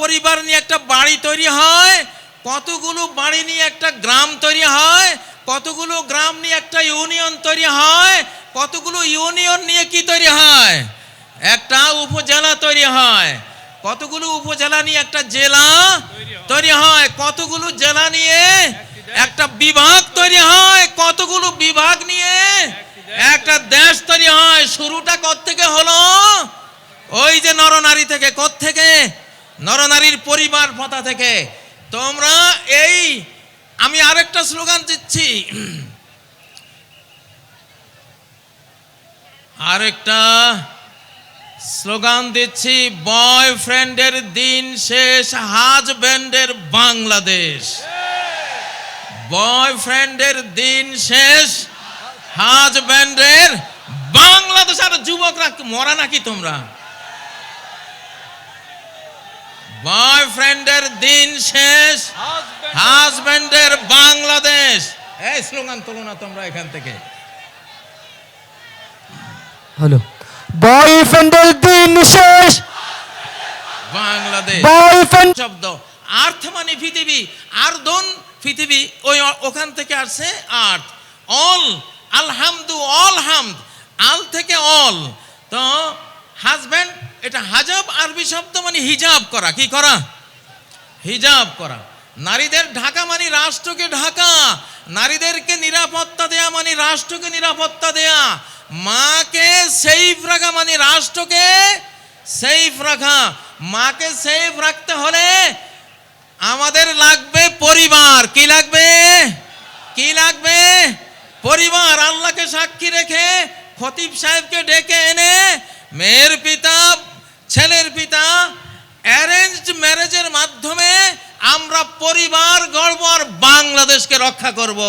পরিবার নিয়ে একটা বাড়ি তৈরি হয়, কতগুলো বাড়ি নিয়ে একটা গ্রাম তৈরি হয়, কতগুলো গ্রাম নিয়ে একটা ইউনিয়ন তৈরি হয়, কতগুলো ইউনিয়ন নিয়ে কি তৈরি হয়? একটা উপজেলা তৈরি হয়, কতগুলো উপজেলা নিয়ে একটা জেলা তৈরি হয়, কতগুলো জেলা নিয়ে একটা বিভাগ তৈরি হয়, কতগুলো বিভাগ নিয়ে একটা দেশ তৈরি হয়। শুরুটা থেকে হলো? ওই যে নরনারী থেকে থেকে নরনারীর পরিবার পথা থেকে। তোমরা এই, আমি আরেকটা স্লোগান দিচ্ছি। আরেকটা স্লোগান দিচ্ছি, বয়ফ্রেন্ডের দিন শেষ হাজব্যান্ডের বাংলাদেশ। বয়ফ্রেন্ডের দিন শেষ হাজব্যান্ডের বাংলাদেশ। আর যুবকরা মরা নাকি তোমরা? বয়ফ্রেন্ডের দিন শেষ হাজব্যান্ডের বাংলাদেশ। এই স্লোগান তোলো না তোমরা এখান থেকে। হলো বয়ফ্রেন্ডের দিন শেষ। বাংলাদেশ। বয়ফ্রেন্ড শব্দ আর্থ মানে পৃথিবী আর আর্দন পৃথিবী ওই ওখান থেকে আসছে আর্থ। অল আলহামদু অল হামদ আল থেকে অল। তো হাজব্যান্ড এটা হাজাব আরবি শব্দ মানে হিজাব করা, কি করা? হিজাব করা। নারীদের ঢাকা মানে রাষ্ট্রকে ঢাকা, নারীদেরকে নিরাপত্তা দেয়া মানে রাষ্ট্রকে নিরাপত্তা দেয়া, মাকে সেফ রাখা মানে রাষ্ট্রকে সেফ রাখা, মাকে সেফ রাখতে হলে আমাদের লাগবে পরিবার। কি লাগবে? কি লাগবে? পরিবার। আল্লাহকে সাক্ষী রেখে খতিব সাহেবকে ডেকে এনে মেয়ের পিতা, ছেলের পিতা অ্যারেঞ্জড ম্যারেজের মাধ্যমে আমরা পরিবার গর্ব আর বাংলাদেশকে রক্ষা করব।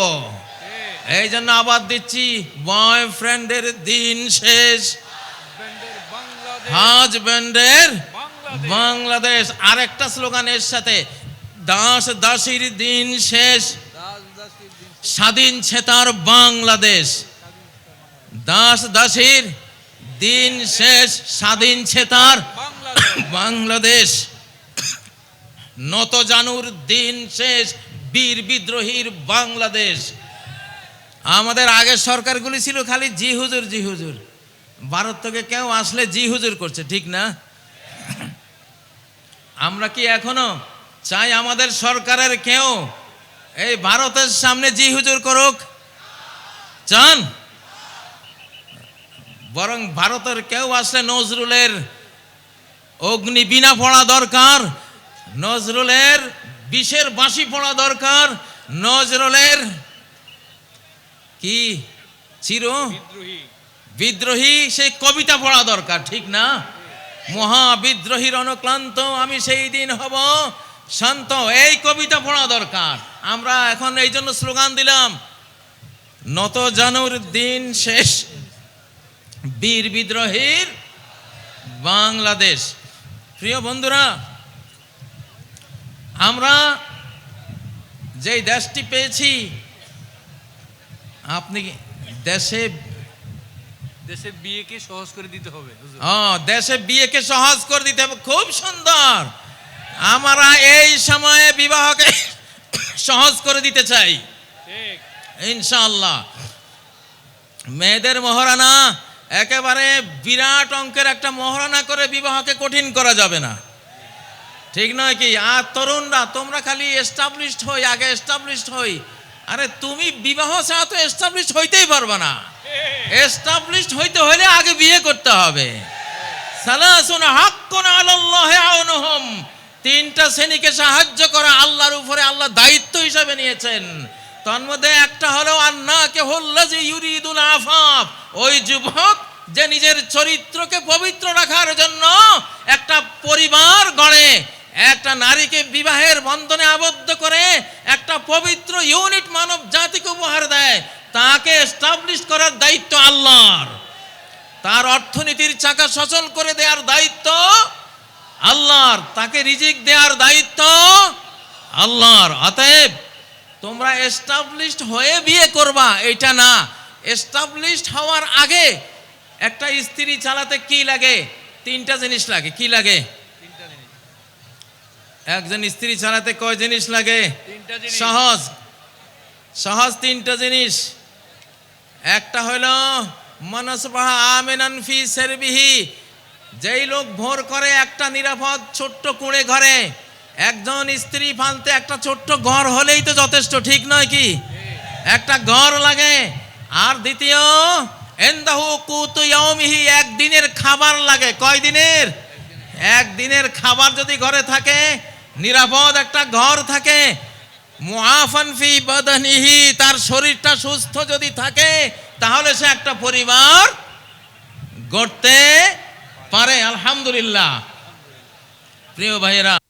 এই জন্য আবার দিচ্ছি বয়ফ্রেন্ডের দিন শেষ। হাজব্যান্ডের বাংলাদেশ। আরেকটা স্লোগানের সাথে, দাস দাসীর দিন শেষ। স্বাধীন ছেতার বাংলাদেশ। দাস দাসীর দিন শেষ স্বাধীন ছেতার বাংলাদেশ। নত জানুর দিন শেষ বীর বিদ্রোহীর বাংলাদেশ। আমাদের আগের সরকারগুলি ছিল খালি জি হুজুর জি হুজুর। ভারত থেকে কেউ আসলে জি হুজুর করছে ঠিক না? আমরা কি এখনও চাই আমাদের সরকারের কেউ এই ভারতের সামনে জি হুজুর করুক? চান? বরং ভারতের কেউ আসলে নজরুলের অগ্নি বিনা পড়া দরকার নজরুলের বিষের বাঁশি পড়া দরকার নজরুলের কি? চির? বিদ্রোহী। সেই কবিতা পড়া দরকার ঠিক না? মহা বিদ্রোহীর অনুক্লান্ত আমি সেই দিন হব শান্ত এই কবিতা পড়া দরকার। আমরা এখন এই জন্য স্লোগান দিলাম নত জানুর দিন শেষ বীর বিদ্রোহীর বাংলাদেশ। প্রিয় বন্ধুরা আমরা যেই দেশটি পেয়েছি আপনি কি দেশে দেশে বিয়েকে সহজ করে দিতে হবে। ও দেশে বিয়েকে সহজ করে দিতে হবে খুব সুন্দর। আমরা এই সময়ে বিবাহকে সহজ করে দিতে চাই। ঠিক। ইনশাআল্লাহ। মেয়েদের মহারানা একেবারে বিরাট অঙ্কের একটা মহারানা করে বিবাহকে কঠিন করা যাবে না। ঠিক নয় কি? আর তরুণরা, তোমরা খালি এস্টাবলিশড হই, আগে এস্টাবলিশড হই। আরে তুমি বিবাহ ছাড়া তো এস্টাবলিশড হইতেই পারবে না। এস্টাবলিশড হইতে হলে আগে বিয়ে করতে হবে। সালাসুন হাক্কুন আলাল্লাহি আউনুহুম। তিনটা শ্রেণীকে সাহায্য করা আল্লাহর উপরে আল্লাহ দায়িত্ব হিসাবে নিয়েছেন। তন্মধ্যে একটা হলো আন্না কে হল্লাজি ইউরিদুল আফাফ। ওই যুবক যে নিজের চরিত্রকে পবিত্র রাখার জন্য একটা পরিবার গড়ে, একটা নারীকে বিবাহের বন্ধনে আবদ্ধ করে, একটা পবিত্র ইউনিট মানব জাতিকে উপহার দেয়, তাকে এস্টাবলিশ করার দায়িত্ব আল্লাহর। তার অর্থনীতির চাকা সচল করে দেওয়ার দায়িত্ব আল্লাহর, তাকে রিজিক দেওয়ার দায়িত্ব আল্লাহর। অতএব তোমরা এস্টাবলিশড হয়ে বিয়ে করবা এটা না। এস্টাবলিশড হওয়ার আগে একটা স্ত্রী চালাতে কি লাগে? তিনটা জিনিস লাগে। কি লাগে? একজন স্ত্রী চালাতে কয় জিনিস লাগে? সহজ। সহজ তিনটা জিনিস। একটা হলো মনসবাহা আমেনান ফি সেরবিহি। যেই লোক ভোর করে একটা নিরাপদ ছোট্ট কুঁড়ে ঘরে একজন স্ত্রী ফালতে একটা ছোট্ট ঘর হলেই তো যথেষ্ট ঠিক নয় কি? একটা ঘর লাগে আর দ্বিতীয়, এন্দাহু কুতু ইয়াউমিহি একদিনের খাবার লাগে। কয় দিনের? একদিনের খাবার যদি ঘরে থাকে, নিরাপদ একটা ঘর থাকে, মুআফান ফি বাদানিহি, তার শরীরটা সুস্থ যদি থাকে, তাহলে সে একটা পরিবার গড়তে পারে। আলহামদুলিল্লাহ। প্রিয় ভাইয়েরা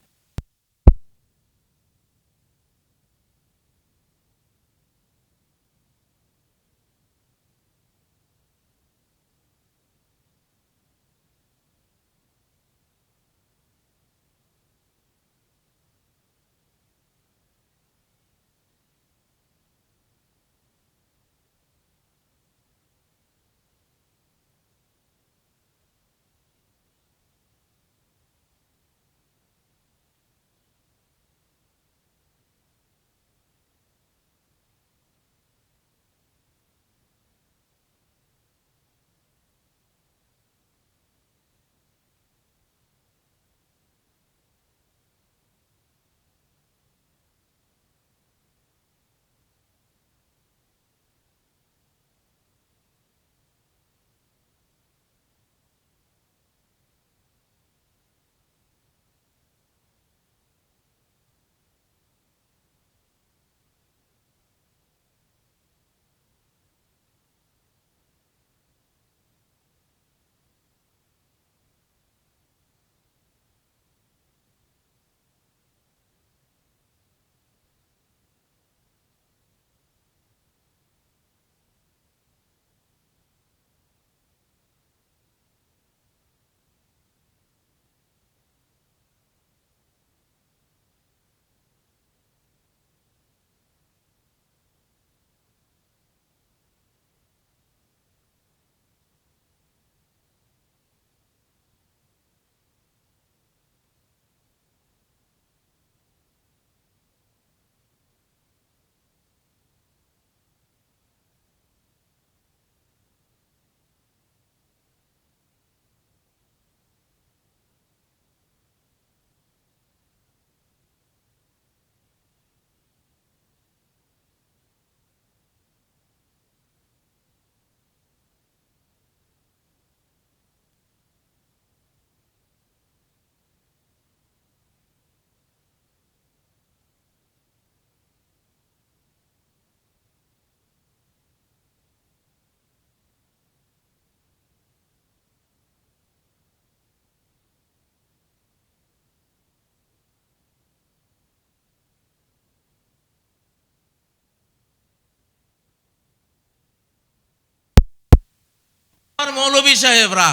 মৌলভী সাহেবরা।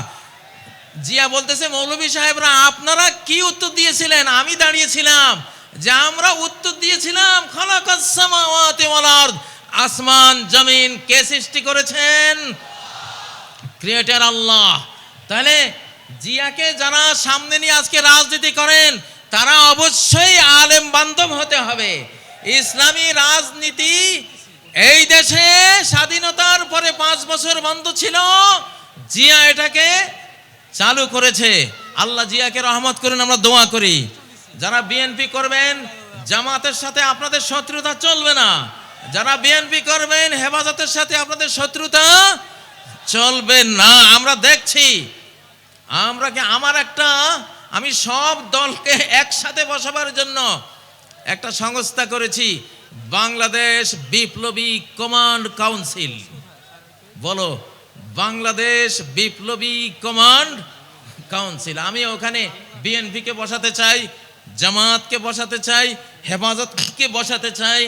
জিয়া বলতেছে, মৌলভী সাহেবরা, আপনারা কি উত্তর দিয়েছিলেন? আমি দাঁড়িয়েছিলাম। যে আমরা উত্তর দিয়েছিলাম আসমান, জমিন, কে সৃষ্টি করেছেন? Creator Allah. তাহলে জিয়াকে যারা সামনে নিয়ে আজকে রাজনীতি করেন, তারা অবশ্যই আলেম বান্ধব হতে হবে। ইসলামী রাজনীতি এই দেশে স্বাধীনতার পরে পাঁচ বছর বন্ধ ছিল। জিয়া এটাকে চালু করেছে। আল্লাহ জিয়াকে রহমত করুন, আমরা দোয়া করি। যারা বিএনপি করবেন, জামাতের সাথে আপনাদের শত্রুতা চলবে না। যারা বিএনপি করবেন, হেফাজতের সাথে আপনাদের শত্রুতা চলবে না। আমরা দেখছি, আমরা কি আমার একটা, আমি সব দলকে একসাথে বসাবার জন্য একটা সংস্থা করেছি, বাংলাদেশ বিপ্লবী কমান্ড কাউন্সিল। বলো বাংলাদেশ বিপ্লবী কমান্ড কাউন্সিল। আমি ওখানে বিএনপিকে বসাতে চাই জামাতকে বসাতে চাই, হেফাজতকে বসাতে চাই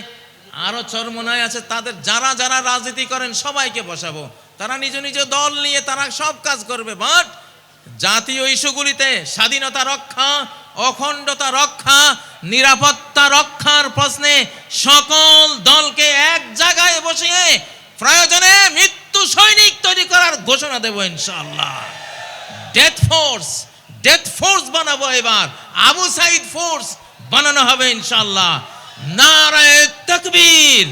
আরও চরমনায় আছে, তাদের যারা যারা রাজনীতি করেন সবাইকে বসাবো। তারা নিজ নিজ দল নিয়ে তারা সব কাজ করবে, বাট জাতীয় ইস্যুগুলিতে স্বাধীনতা রক্ষা, অখণ্ডতা রক্ষা, নিরাপত্তা রক্ষার প্রশ্নে সকল দলকে এক জায়গায় বসিয়ে প্রয়োজনে মৃত্যু সৈনিক তৈরি করার ঘোষণা দেব ইনশাআল্লাহ। ডেথ ফোর্স ডেথ ফোর্স বানাবো এবার। আবু সাইদ ফোর্স বানানো হবে ইনশাল্লাহ নারায় তকবীর।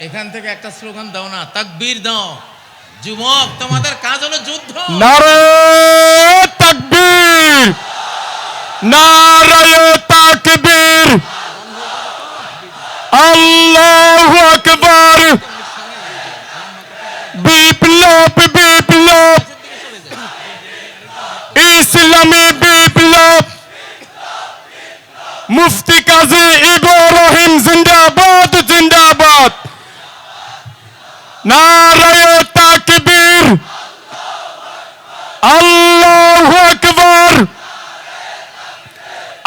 এখান থেকে একটা স্লোগান দাও না, তাকবীর দাও। যুবক, তোমাদের কাজ হলো যুদ্ধ। নারে তাকবীর নারায় তাকবীর। আল্লাহু আকবার। ইসলামী বিপ্লব। মুফতি কাজী ইব্রাহিম জিন্দাবাদ। নারায় তাকবীর আল্লাহু আকবার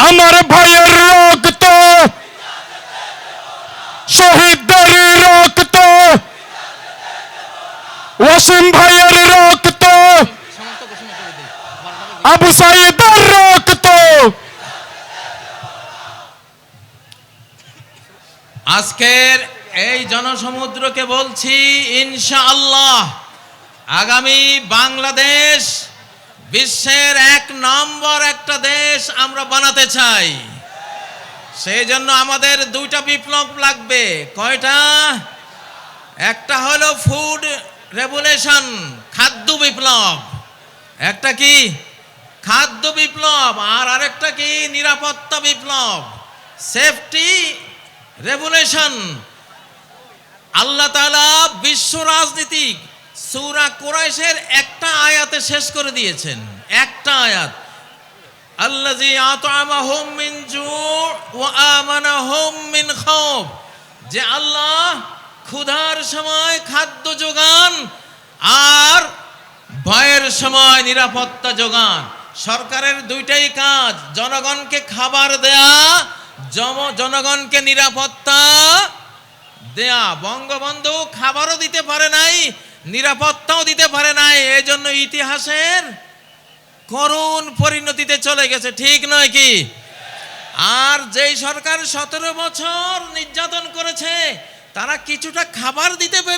আমার ভাইয়ের রক্ত শহীদদের রক্ত ওয়াসিম ভাইয়ের রক্ত আবু সাইদের রক্ত আজকের এই জনসমুদ্রকে বলছি, ইনশাআল্লাহ আগামী বাংলাদেশ বিশ্বের এক নম্বর একটা দেশ আমরা বানাতে চাই। সেই জন্য আমাদের দুইটা বিপ্লব লাগবে। কয়টা? একটা হলো ফুড রেভুলেশন খাদ্য বিপ্লব। একটা কি? খাদ্য বিপ্লব। আর আরেকটা কি? নিরাপত্তা বিপ্লব। সেফটি রেভুলেশন আল্লাহ তাআলা বিশ্ব রাজনীতিক সূরা কোরাইশের একটা আয়াতে শেষ করে দিয়েছেন। একটা আয়াত। আল্লাজি আতআমাহুম মিন জু' ওয়া আমানাহুম মিন খাউফ। যে আল্লাহ ক্ষুধার সময় খাদ্য যোগান আর ভয়ের সময় নিরাপত্তা যোগান। সরকারের দুইটাই কাজ। জনগণকে খাবার দেয়া জনগণকে নিরাপত্তা দেয়া বঙ্গবন্ধু খাবারও দিতে পারে নাই, নিরাপত্তাও দিতে পারে নাই এই জন্য ইতিহাসের করুণ পরিণতিতে চলে গেছে, ঠিক নয় কি? আর যেই সরকার সতেরো বছর নির্যাতন করেছে, তারা কিছুটা খাবার দিতে পেরে